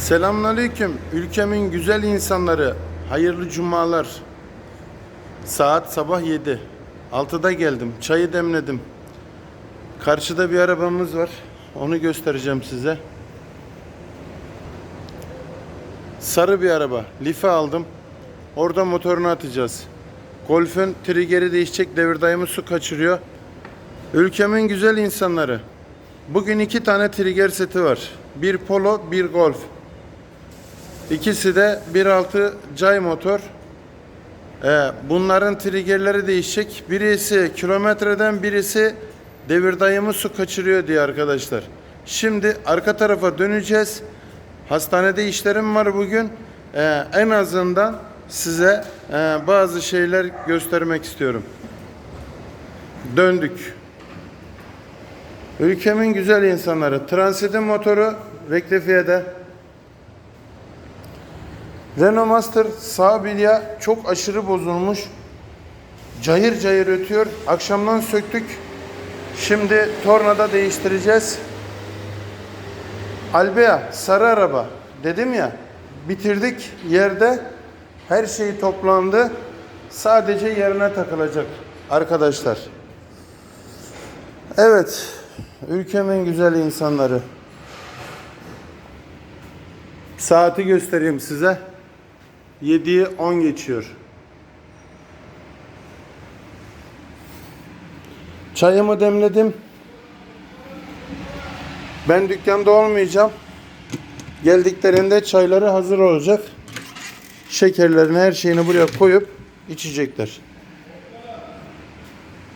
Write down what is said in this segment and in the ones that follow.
Selamünaleyküm. Ülkemin güzel insanları. Hayırlı cumalar. Saat sabah 7. 6'da geldim. Çayı demledim. Karşıda bir arabamız var. Onu göstereceğim size. Sarı bir araba. Life aldım. Orada motorunu atacağız. Golf'ün trigeri değişecek. Devir daimı su kaçırıyor. Ülkemin güzel insanları. Bugün iki tane trigger seti var. Bir Polo, bir Golf. İkisi de 1.6 cay motor. Ee, bunların triggerleri değişecek. Birisi kilometreden birisi devir daimı su kaçırıyor diye arkadaşlar. Şimdi arka tarafa döneceğiz. Hastanede işlerim var bugün. Ee, en azından size e, bazı şeyler göstermek istiyorum. Döndük. Ülkemin güzel insanları. Transitin motoru rektifiyede. Renault Master sağ bilya çok aşırı bozulmuş. Cayır cayır ötüyor. Akşamdan söktük. Şimdi tornada değiştireceğiz. Albea sarı araba dedim ya bitirdik yerde her şey toplandı. Sadece yerine takılacak arkadaşlar. Evet. Ülkemin güzel insanları. Saati göstereyim size. 7'yi 10 geçiyor. Çayımı demledim. Ben dükkanda olmayacağım. Geldiklerinde çayları hazır olacak. Şekerlerini her şeyini buraya koyup içecekler.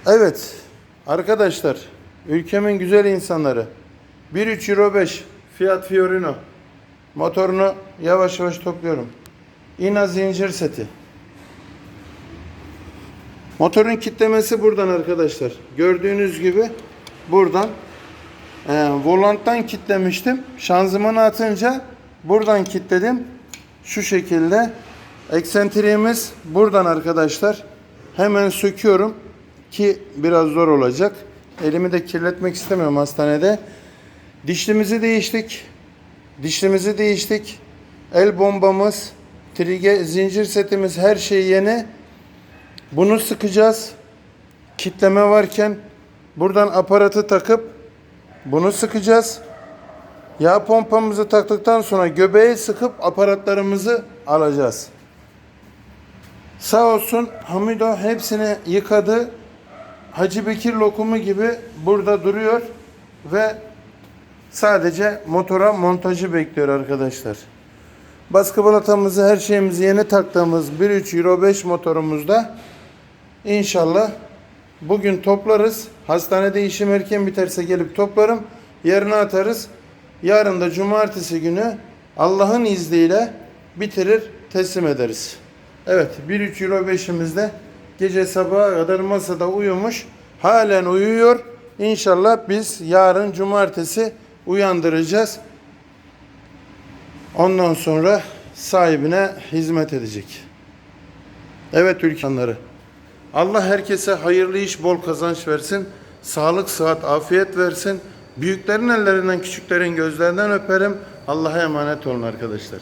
Evet arkadaşlar ülkemin güzel insanları 1.3 Euro 5 Fiat Fiorino motorunu yavaş yavaş topluyorum. İna zincir seti. Motorun kitlemesi buradan arkadaşlar. Gördüğünüz gibi buradan e, volanttan kitlemiştim. Şanzımanı atınca buradan kitledim. Şu şekilde. Eksentriğimiz buradan arkadaşlar. Hemen söküyorum ki biraz zor olacak. Elimi de kirletmek istemiyorum hastanede. Dişlimizi değiştik. Dişlimizi değiştik. El bombamız, trige, zincir setimiz her şey yeni. Bunu sıkacağız. Kitleme varken buradan aparatı takıp bunu sıkacağız. Yağ pompamızı taktıktan sonra göbeğe sıkıp aparatlarımızı alacağız. Sağ olsun Hamido hepsini yıkadı. Hacı Bekir lokumu gibi burada duruyor ve sadece motora montajı bekliyor arkadaşlar. Baskı balatamızı her şeyimizi yeni taktığımız 1.3 Euro 5 motorumuzda inşallah bugün toplarız. Hastanede işim erken biterse gelip toplarım. Yarına atarız. Yarın da cumartesi günü Allah'ın izniyle bitirir teslim ederiz. Evet 1.3 Euro 5'imizde gece sabaha kadar masada uyumuş. Halen uyuyor. İnşallah biz yarın cumartesi uyandıracağız. Ondan sonra sahibine hizmet edecek. Evet ülkanları. Allah herkese hayırlı iş, bol kazanç versin. Sağlık, sıhhat, afiyet versin. Büyüklerin ellerinden, küçüklerin gözlerinden öperim. Allah'a emanet olun arkadaşlar.